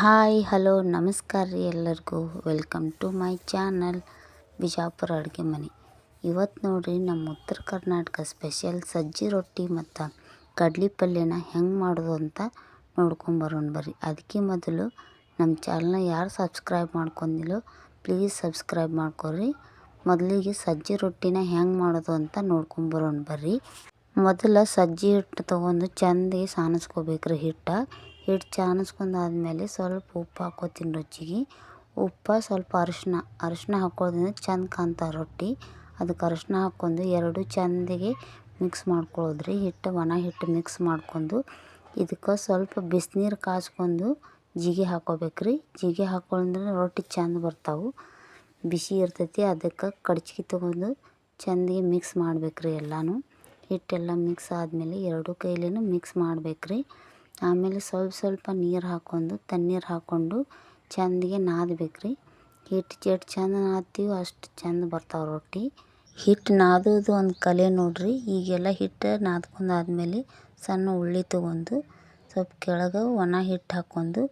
Hi, hello, ನಮಸ್ಕಾರ ರೀ ಎಲ್ಲರಿಗೂ. Welcome to my channel Bijapur ಅಡುಗೆ ಮನೆ. ಇವತ್ತು ನೋಡಿರಿ ನಮ್ಮ ಉತ್ತರ ಕರ್ನಾಟಕ ಸ್ಪೆಷಲ್ ಸಜ್ಜಿ ರೊಟ್ಟಿ ಮತ್ತು ಕಡ್ಲಿ ಪಲ್ಯನ ಹೆಂಗೆ ಮಾಡೋದು ಅಂತ ನೋಡ್ಕೊಂಬರೋಣ ಬರ್ರಿ. ಅದಕ್ಕೆ ಮೊದಲು ನಮ್ಮ ಚಾನಲ್ನ ಯಾರು ಸಬ್ಸ್ಕ್ರೈಬ್ ಮಾಡ್ಕೊಂಡಿಲ್ಲೋ ಪ್ಲೀಸ್ ಸಬ್ಸ್ಕ್ರೈಬ್ ಮಾಡ್ಕೊರಿ. ಮೊದಲಿಗೆ ಸಜ್ಜಿ ರೊಟ್ಟಿನ ಹೆಂಗೆ ಮಾಡೋದು ಅಂತ ನೋಡ್ಕೊಂಬರೋಣ ಬರ್ರಿ. ಮೊದಲ ಸಜ್ಜಿ ಹಿಟ್ಟು ತೊಗೊಂಡು ಚೆಂದಾಗಿ ಸಾನಿಸ್ಕೋಬೇಕ್ರಿ ಹಿಟ್ಟು. ಹಿಟ್ಟು ಸಾನಿಸ್ಕೊಂಡಾದ್ಮೇಲೆ ಸ್ವಲ್ಪ ಉಪ್ಪು ಹಾಕ್ಕೋತೀನಿ ರುಚಿಗೆ. ಉಪ್ಪು ಸ್ವಲ್ಪ ಅರಿಶಿನ ಅರಿಶಿನ ಹಾಕೋದ್ರಿಂದ ಚಂದ ಕಾಣ್ತಾವೆ ರೊಟ್ಟಿ. ಅದಕ್ಕೆ ಅರಿಶಿನ ಹಾಕ್ಕೊಂಡು ಎರಡು ಚೆಂದಾಗಿ ಮಿಕ್ಸ್ ಮಾಡ್ಕೊಳ್ಳೋದ್ರಿ. ಹಿಟ್ಟು, ಒಣ ಹಿಟ್ಟು ಮಿಕ್ಸ್ ಮಾಡ್ಕೊಂಡು ಇದಕ್ಕೆ ಸ್ವಲ್ಪ ಬಿಸಿನೀರು ಕಾಸ್ಕೊಂಡು ಜಿಗಿ ಹಾಕ್ಕೋಬೇಕ್ರಿ. ಜಿಗಿ ಹಾಕ್ಕೊಂಡ್ರೆ ರೊಟ್ಟಿ ಚಂದ ಬರ್ತಾವು. ಬಿಸಿ ಇರ್ತೈತಿ, ಅದಕ್ಕೆ ಕಡ್ಚಿಗೆ ತೊಗೊಂಡು ಚೆಂದಾಗಿ ಮಿಕ್ಸ್ ಮಾಡ್ಬೇಕ್ರಿ ಎಲ್ಲನೂ. ಹಿಟ್ಟೆಲ್ಲ ಮಿಕ್ಸ್ ಆದಮೇಲೆ ಎರಡು ಕೈಲಿನೂ ಮಿಕ್ಸ್ ಮಾಡ್ಬೇಕ್ರಿ. ಆಮೇಲೆ ಸ್ವಲ್ಪ ಸ್ವಲ್ಪ ನೀರು ಹಾಕ್ಕೊಂಡು ತಣ್ಣೀರು ಹಾಕ್ಕೊಂಡು ನಾದಬೇಕು ರೀ ಹಿಟ್ಟು ಎಷ್ಟು ಚೆಂದ ನಾದ್ತೀವಿ ಅಷ್ಟು ಚೆಂದ ಬರ್ತಾವೆ ರೊಟ್ಟಿ. ಹಿಟ್ಟು ನಾದೋದು ಒಂದು ಕಲೆ ನೋಡ್ರಿ. ಈಗೆಲ್ಲ ಹಿಟ್ಟು ನಾದ್ಕೊಂಡಾದ್ಮೇಲೆ ಸಣ್ಣ ಉಳ್ಳಿ ತೊಗೊಂಡು ಸ್ವಲ್ಪ ಕೆಳಗೆ ಒಣ ಹಿಟ್ಟು ಹಾಕ್ಕೊಂಡು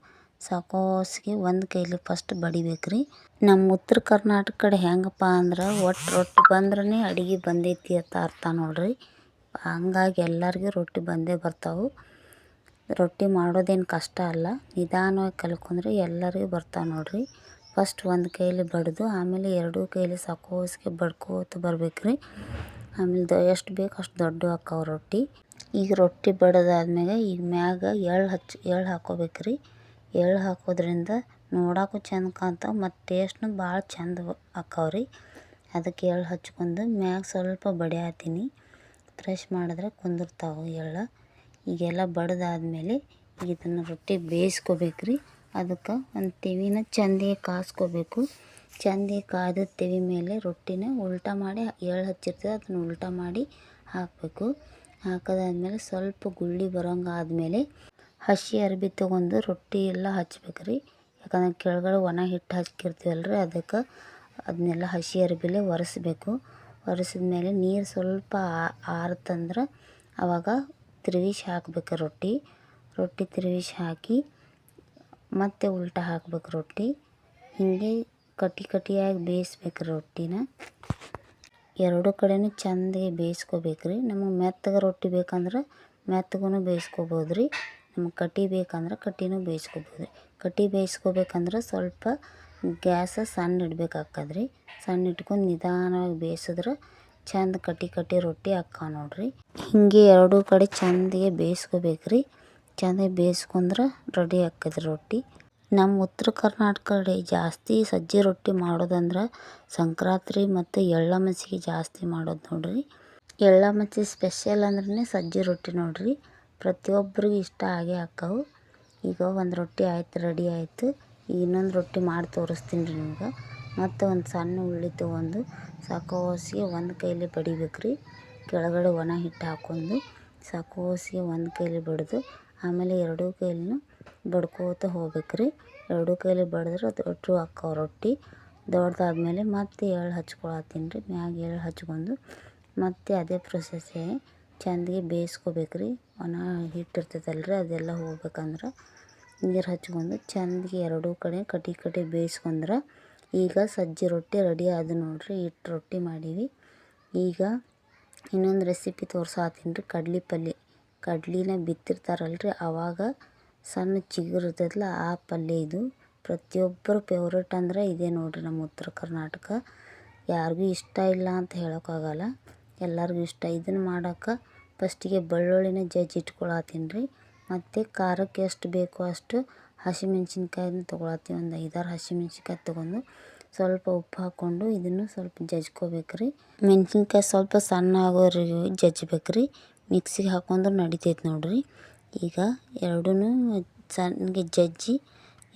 ಸಾಕೋಸ್ಗೆ ಒಂದು ಕೈಲಿ ಫಸ್ಟ್ ಬಡಿಬೇಕು ರೀ ನಮ್ಮ ಉತ್ತರ ಕರ್ನಾಟಕ ಕಡೆ ಹೆಂಗಪ್ಪ ಅಂದ್ರೆ ಒಟ್ಟು ರೊಟ್ಟಿ ಬಂದ್ರೇ ಅಡುಗೆ ಬಂದೈತಿ ಅಂತ ಅರ್ಥ ನೋಡ್ರಿ. ಹಂಗಾಗಿ ಎಲ್ಲರಿಗೂ ರೊಟ್ಟಿ ಬಂದೇ ಬರ್ತಾವೆ. ರೊಟ್ಟಿ ಮಾಡೋದೇನು ಕಷ್ಟ ಅಲ್ಲ. ನಿಧಾನವಾಗಿ ಕಲ್ತ್ಕೊಂಡ್ರೆ ಎಲ್ಲರಿಗೂ ಬರ್ತಾವೆ ನೋಡಿರಿ. ಫಸ್ಟ್ ಒಂದು ಕೈಲಿ ಬಡಿದು, ಆಮೇಲೆ ಎರಡೂ ಕೈಲಿ ಸಕೋಸ್ಗೆ ಬಡ್ಕೋತ ಬರ್ಬೇಕ್ರಿ. ಆಮೇಲೆ ದ ಎಷ್ಟು ಬೇಕು ಅಷ್ಟು ದೊಡ್ಡ ಆಕ್ಕಾವ ರೊಟ್ಟಿ. ಈಗ ರೊಟ್ಟಿ ಬಡದಾದ್ಮೇಲೆ ಈಗ ಮ್ಯಾಗ ಎಳ್ಳು ಹಚ್ಚಿ ಎಳ್ಳು ಹಾಕ್ಕೋಬೇಕ್ರಿ ಎಳ್ಳು ಹಾಕೋದ್ರಿಂದ ನೋಡೋಕ್ಕೂ ಚೆಂದ ಕಾಣ್ತಾವೆ ಮತ್ತು ಟೇಸ್ಟ್ನು ಭಾಳ ಚೆಂದ ಆಕ್ಕಾವ್ರಿ ಅದಕ್ಕೆ ಎಳ್ಳು ಹಚ್ಕೊಂಡು ಮ್ಯಾಗ ಸ್ವಲ್ಪ ಬಡಿಯಾತೀನಿ. ಫ್ರೆಶ್ ಮಾಡಿದ್ರೆ ಕುಂದಿರ್ತಾವೆ ಎಳ್ಳು. ಈಗೆಲ್ಲ ಬಡ್ದಾದ್ಮೇಲೆ ಇದನ್ನು ರೊಟ್ಟಿ ಬೇಯಿಸ್ಕೋಬೇಕ್ರಿ. ಅದಕ್ಕೆ ಒಂದು ತೆವಿನ ಚೆಂದಾಗಿ ಕಾಸ್ಕೋಬೇಕು. ಚೆಂದಾಗಿ ಕಾದ ತೆವಿ ಮೇಲೆ ರೊಟ್ಟಿನ ಉಲ್ಟಾ ಮಾಡಿ ಎಳ್ಳು ಹಚ್ಚಿರ್ತದೆ ಅದನ್ನು ಉಲ್ಟಾ ಮಾಡಿ ಹಾಕಬೇಕು. ಹಾಕೋದಾದ್ಮೇಲೆ ಸ್ವಲ್ಪ ಗುಳ್ಳಿ ಬರೋಂಗೆ ಆದಮೇಲೆ ಹಸಿ ಅರ್ಬಿ ತೊಗೊಂಡು ರೊಟ್ಟಿ ಎಲ್ಲ ಹಚ್ಬೇಕು ರೀ ಯಾಕಂದ್ರೆ ಕೆಳಗಡೆ ಒಣ ಹಿಟ್ಟು ಹಚ್ಕಿರ್ತೀವಲ್ರಿ, ಅದಕ್ಕೆ ಅದನ್ನೆಲ್ಲ ಹಸಿ ಅರ್ಬಿಲೇ ಒರೆಸ್ಬೇಕು. ಒರೆಸಿದ್ಮೇಲೆ ನೀರು ಸ್ವಲ್ಪ ಆರ್ತಂದ್ರೆ ಆವಾಗ ತಿರುಗಿಸಿ ಹಾಕ್ಬೇಕು ರೊಟ್ಟಿ. ರೊಟ್ಟಿ ತಿರುಗಿಸಿ ಹಾಕಿ ಮತ್ತೆ ಉಲ್ಟಾ ಹಾಕ್ಬೇಕು ರೊಟ್ಟಿ. ಹೀಗೆ ಕಟ್ಟಿ ಕಟ್ಟಿಯಾಗಿ ಬೇಯಿಸ್ಬೇಕು ರೊಟ್ಟಿನ. ಎರಡು ಕಡೆನೂ ಚೆಂದಾಗಿ ಬೇಯಿಸ್ಕೋಬೇಕ್ರಿ. ನಮಗೆ ಮೆತ್ತಗೆ ರೊಟ್ಟಿ ಬೇಕಂದ್ರೆ ಮೆತ್ತಗೂ ಬೇಯಿಸ್ಕೋಬೋದು ರೀ ನಮಗೆ ಕಟ್ಟಿ ಬೇಕಂದ್ರೆ ಕಟ್ಟಿನೂ ಬೇಯಿಸ್ಕೋಬೋದು ರೀ ಕಟ್ಟಿ ಬೇಯಿಸ್ಕೋಬೇಕಂದ್ರೆ ಸ್ವಲ್ಪ ಗ್ಯಾಸ ಸಣ್ಣ ಇಡ್ಬೇಕಾಗ್ತದ್ರಿ. ಸಣ್ಣ ಇಟ್ಕೊಂಡು ನಿಧಾನವಾಗಿ ಬೇಯಿಸಿದ್ರೆ ಚೆಂದ ಕಟ್ಟಿ ಕಟ್ಟಿ ರೊಟ್ಟಿ ಹಾಕ್ಕಾವ ನೋಡ್ರಿ. ಹಿಂಗೆ ಎರಡೂ ಕಡೆ ಚೆಂದಾಗಿ ಬೇಯಿಸ್ಕೋಬೇಕ್ರಿ. ಚೆಂದಾಗಿ ಬೇಯಿಸ್ಕೊಂಡ್ರೆ ರೆಡಿ ಆಕ್ಕೈತೆ ರೊಟ್ಟಿ. ನಮ್ಮ ಉತ್ತರ ಕರ್ನಾಟಕ ಕಡೆ ಜಾಸ್ತಿ ಸಜ್ಜೆ ರೊಟ್ಟಿ ಮಾಡೋದಂದ್ರೆ ಸಂಕ್ರಾಂತಿ ಮತ್ತು ಎಳ್ಳಮಸಿಗೆ ಜಾಸ್ತಿ ಮಾಡೋದು ನೋಡ್ರಿ. ಎಳ್ಳಮಸಿ ಸ್ಪೆಷಲ್ ಅಂದ್ರೆ ಸಜ್ಜೆ ರೊಟ್ಟಿ ನೋಡ್ರಿ. ಪ್ರತಿಯೊಬ್ಬರಿಗೂ ಇಷ್ಟ ಆಗೇ ಹಾಕವು. ಈಗ ಒಂದು ರೊಟ್ಟಿ ಆಯ್ತು ರೆಡಿ ಆಯಿತು. ಇನ್ನೊಂದು ರೊಟ್ಟಿ ಮಾಡಿ ತೋರಿಸ್ತೀನಿ ರೀ ನಿಮ್ಗೆ. ಮತ್ತು ಒಂದು ಸಣ್ಣ ಉಳ್ಳಿ ತೊಗೊಂಡು ಸಾಕೋಸಿಗೆ ಒಂದು ಕೈಲಿ ಬಡಿಬೇಕ್ರಿ. ಕೆಳಗಡೆ ಒಣ ಹಿಟ್ಟು ಹಾಕ್ಕೊಂಡು ಸಾಕೋಸಿಗೆ ಒಂದು ಕೈಲಿ ಬಡಿದು ಆಮೇಲೆ ಎರಡೂ ಕೈಲಿನೂ ಬಡ್ಕೋತ ಹೋಗ್ಬೇಕ್ರಿ. ಎರಡೂ ಕೈಲಿ ಬಡಿದ್ರೆ ದೊಡ್ಡ ಆಕ್ಕಾವ ರೊಟ್ಟಿ. ದೊಡ್ಡದಾದ್ಮೇಲೆ ಮತ್ತೆ ಎಳ್ಳು ಹಚ್ಕೊಳತ್ತೀನಿ ರೀ ಮ್ಯಾಗ ಎಳ್ಳು ಹಚ್ಕೊಂಡು ಮತ್ತೆ ಅದೇ ಪ್ರೊಸೆಸ್ಸೇ ಚೆಂದಾಗಿ ಬೇಯಿಸ್ಕೋಬೇಕ್ರಿ. ಒಣ ಹಿಟ್ಟು ಇರ್ತೈತಲ್ರಿ, ಅದೆಲ್ಲ ಹೋಗ್ಬೇಕಂದ್ರೆ ನೀರು ಹಚ್ಕೊಂಡು ಚೆಂದಾಗಿ ಎರಡೂ ಕಡೆ ಕಟ್ಟಿ ಕಟ್ಟಿ ಬೇಯಿಸ್ಕೊಂಡ್ರೆ ಈಗ ಸಜ್ಜಿ ರೊಟ್ಟಿ ರೆಡಿ ಆದ ನೋಡ್ರಿ ಹಿಟ್ಟು ರೊಟ್ಟಿ ಮಾಡೀವಿ. ಈಗ ಇನ್ನೊಂದು ರೆಸಿಪಿ ತೋರ್ಸಾತೀನಿ ರೀ ಕಡ್ಲೆ ಪಲ್ಯ ಕಡ್ಲಿನ ಬಿತ್ತಿರ್ತಾರಲ್ರಿ ಆವಾಗ ಸಣ್ಣ ಚಿಗುರು ಆ ಪಲ್ಯ ಇದು. ಪ್ರತಿಯೊಬ್ಬರು ಫೇವ್ರೇಟ್ ಅಂದ್ರೆ ಇದೇ ನೋಡ್ರಿ ನಮ್ಮ ಉತ್ತರ ಕರ್ನಾಟಕ. ಯಾರಿಗೂ ಇಷ್ಟ ಇಲ್ಲ ಅಂತ ಹೇಳೋಕ್ಕಾಗಲ್ಲ ಎಲ್ಲರಿಗೂ ಇಷ್ಟ ಇದನ್ನು ಮಾಡೋಕೆ ಫಸ್ಟಿಗೆ ಬೆಳ್ಳುಳ್ಳಿನ ಜಜ್ಜಿ ಇಟ್ಕೊಳತ್ತೀನಿ ರೀ ಮತ್ತು ಖಾರಕ್ಕೆ ಎಷ್ಟು ಬೇಕೋ ಅಷ್ಟು ಹಸಿಮೆಣ್ಸಿನ್ಕಾಯಿನ ತೊಗೊಳತ್ತೀವಿ. ಒಂದು ಐದಾರು ಹಸಿಮೆಣ್ಸಿನ್ಕಾಯಿ ತೊಗೊಂಡು ಸ್ವಲ್ಪ ಉಪ್ಪು ಹಾಕ್ಕೊಂಡು ಇದನ್ನು ಸ್ವಲ್ಪ ಜಜ್ಕೋಬೇಕ್ರಿ. ಮೆಣಸಿನ್ಕಾಯಿ ಸ್ವಲ್ಪ ಸಣ್ಣ ಆಗೋವರೆಗೂ ಜಜ್ಬೇಕ್ರಿ. ಮಿಕ್ಸಿಗೆ ಹಾಕೊಂಡ್ರೆ ನಡಿತೈತೆ ನೋಡ್ರಿ. ಈಗ ಎರಡೂ ಸಣ್ಣಗೆ ಜಜ್ಜಿ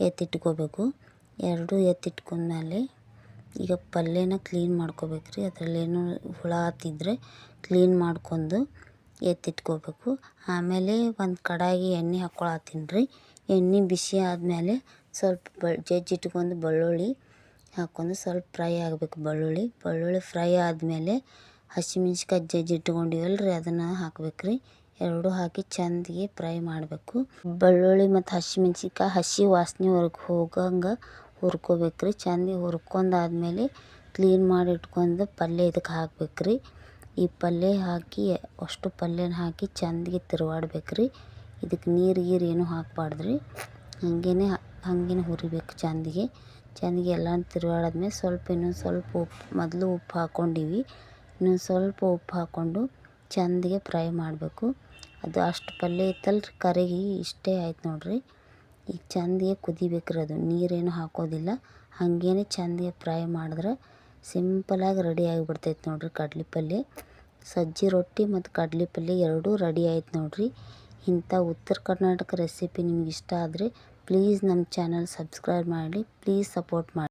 ಎತ್ತಿಟ್ಕೋಬೇಕು. ಎರಡು ಎತ್ತಿಟ್ಕೊಂಡ್ಮೇಲೆ ಈಗ ಪಲ್ಯನ ಕ್ಲೀನ್ ಮಾಡ್ಕೋಬೇಕ್ರಿ. ಅದರಲ್ಲೇನು ಹುಳ ಹತ್ತಿದ್ರೆ ಕ್ಲೀನ್ ಮಾಡ್ಕೊಂಡು ಎತ್ತಿಟ್ಕೋಬೇಕು. ಆಮೇಲೆ ಒಂದು ಕಡಾಯಿಗೆ ಎಣ್ಣೆ ಹಾಕ್ಕೊಳತ್ತೀನಿ ರೀ. ಎಣ್ಣೆ ಬಿಸಿ ಆದಮೇಲೆ ಸ್ವಲ್ಪ ಬ ಜಜ್ಜಿಟ್ಕೊಂಡು ಬೆಳ್ಳುಳ್ಳಿ ಹಾಕ್ಕೊಂಡು ಸ್ವಲ್ಪ ಫ್ರೈ ಆಗಬೇಕು ಬೆಳ್ಳುಳ್ಳಿ. ಬೆಳ್ಳುಳ್ಳಿ ಫ್ರೈ ಆದಮೇಲೆ ಹಸಿಮೆಣ್ಸಿಕಾಯಿ ಜಜ್ಜಿ ಇಟ್ಕೊಂಡಿವಲ್ಲ ರೀ ಅದನ್ನು ಹಾಕ್ಬೇಕ್ರಿ. ಎರಡು ಹಾಕಿ ಚೆಂದಗೆ ಫ್ರೈ ಮಾಡಬೇಕು. ಬೆಳ್ಳುಳ್ಳಿ ಮತ್ತು ಹಸಿಮೆಣ್ಸಿಕಾಯಿ ಹಸಿ ವಾಸನೆವರೆಗೆ ಹೋಗಂಗೆ ಹುರ್ಕೋಬೇಕ್ರಿ. ಚೆಂದಿಗೆ ಹುರ್ಕೊಂಡಾದ್ಮೇಲೆ ಕ್ಲೀನ್ ಮಾಡಿ ಇಟ್ಕೊಂಡು ಪಲ್ಯ ಇದಕ್ಕೆ ಹಾಕ್ಬೇಕು ರೀ ಈ ಪಲ್ಯ ಹಾಕಿ, ಅಷ್ಟು ಪಲ್ಯನ ಹಾಕಿ ಚೆಂದಗೆ ತಿರುವಾಡ್ಬೇಕು ರೀ ಇದಕ್ಕೆ ನೀರು ಗೀರು ಏನೂ ಹಾಕ್ಬಾರ್ದ್ರಿ. ಹಾಗೇನೆ ಹಾಗೇನೆ ಹುರಿಬೇಕು ಚಂದಿಗೆ. ಚಂದಿಗೆ ಎಲ್ಲ ತಿರುವಾಡಾದ್ಮೇಲೆ ಸ್ವಲ್ಪ ಇನ್ನೊಂದು ಸ್ವಲ್ಪ ಉಪ್ಪು, ಮೊದಲು ಉಪ್ಪು ಹಾಕ್ಕೊಂಡಿವಿ ಇನ್ನೊಂದು ಸ್ವಲ್ಪ ಉಪ್ಪು ಹಾಕ್ಕೊಂಡು ಚೆಂದಿಗೆ ಫ್ರೈ ಮಾಡಬೇಕು. ಅದು ಅಷ್ಟು ಪಲ್ಯ ಇತ್ತಲ್ರಿ? ಕರಗಿ ಇಷ್ಟೇ ಆಯ್ತು ನೋಡಿರಿ. ಈಗ ಚೆಂದಿಗೆ ಕುದಿಬೇಕ್ರಿ ಅದು. ನೀರೇನು ಹಾಕೋದಿಲ್ಲ. ಹಾಗೇನೆ ಚೆಂದಿಗೆ ಫ್ರೈ ಮಾಡಿದ್ರೆ ಸಿಂಪಲಾಗಿ ರೆಡಿ ಆಗಿಬಿಡ್ತೈತೆ ನೋಡಿರಿ ಕಡ್ಲೆ ಪಲ್ಯ. ಸಜ್ಜಿ ರೊಟ್ಟಿ ಮತ್ತು ಕಡ್ಲೆ ಪಲ್ಯ ಎರಡೂ ರೆಡಿ ಆಯ್ತು ನೋಡಿರಿ. ಇಂಥ ಉತ್ತರ ಕರ್ನಾಟಕ ರೆಸಿಪಿ ನಿಮ್ಗೆ ಇಷ್ಟ ಆದರೆ ಪ್ಲೀಸ್ ನಮ್ಮ ಚಾನಲ್ ಸಬ್ಸ್ಕ್ರೈಬ್ ಮಾಡಿ ಪ್ಲೀಸ್ ಸಪೋರ್ಟ್ ಮಾಡಿ